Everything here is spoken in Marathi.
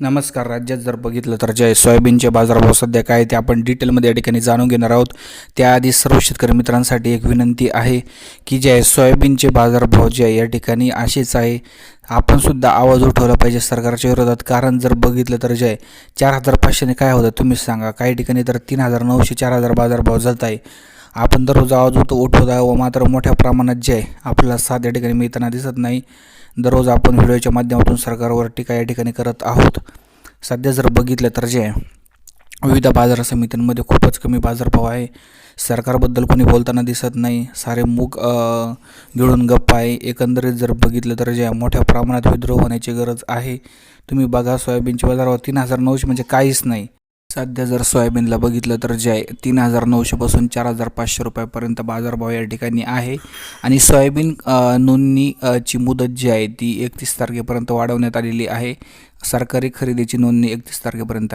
नमस्कार राज्यात जर बघितलं तर जे सोयाबीनचे बाजारभाव सध्या काय ते आपण डिटेलमध्ये या ठिकाणी जाणून घेणार आहोत. त्याआधी सर्व शेतकरी मित्रांसाठी एक विनंती आहे की जे आहे सोयाबीनचे बाजारभाव जे आहे या ठिकाणी असेच आहे. आपण सुद्धा आवाज उठवला पाहिजे सरकारच्या विरोधात कारण जर बघितलं तर जे चार हजार पाचशेने काय होतं तुम्हीच सांगा. काही ठिकाणी तर तीन हजार नऊशे चार हजार बाजारभाव जात आहे आपण दररोज आवाज उठ उठवत आहे व मात्र मोठ्या प्रमाणात जे आहे आपल्याला साध्या ठिकाणी मिळताना दिसत नाही. दररोज आपण व्हिडिओच्या माध्यमातून सरकारवर टीका या ठिकाणी करत आहोत. सध्या जर बघितलं तर जे विविध बाजार समित्यांमध्ये खूपच कमी बाजारभाव आहे. सरकारबद्दल कोणी बोलताना दिसत नाही. सारे मूग गिळून गप्प आहे. एकंदरीत जर बघितलं तर जे मोठ्या प्रमाणात विद्रोह होण्याची गरज आहे. तुम्ही बघा सोयाबीनचे बाजारभाव तीन हजार नऊशे म्हणजे काहीच नाही. सध्या जर सोयाबीनला बघितलं तर जे आहे तीन हजार नऊशेपासून चार हजार पाचशे रुपयापर्यंत बाजारभाव या ठिकाणी आहे. आणि सोयाबीन नोंदणीची नोंदणी ची मुदत जी आहे ती एकतीस तारखेपर्यंत वाढवण्यात आलेली आहे. सरकारी खरेदीची नोंदणी एकतीस तारखेपर्यंत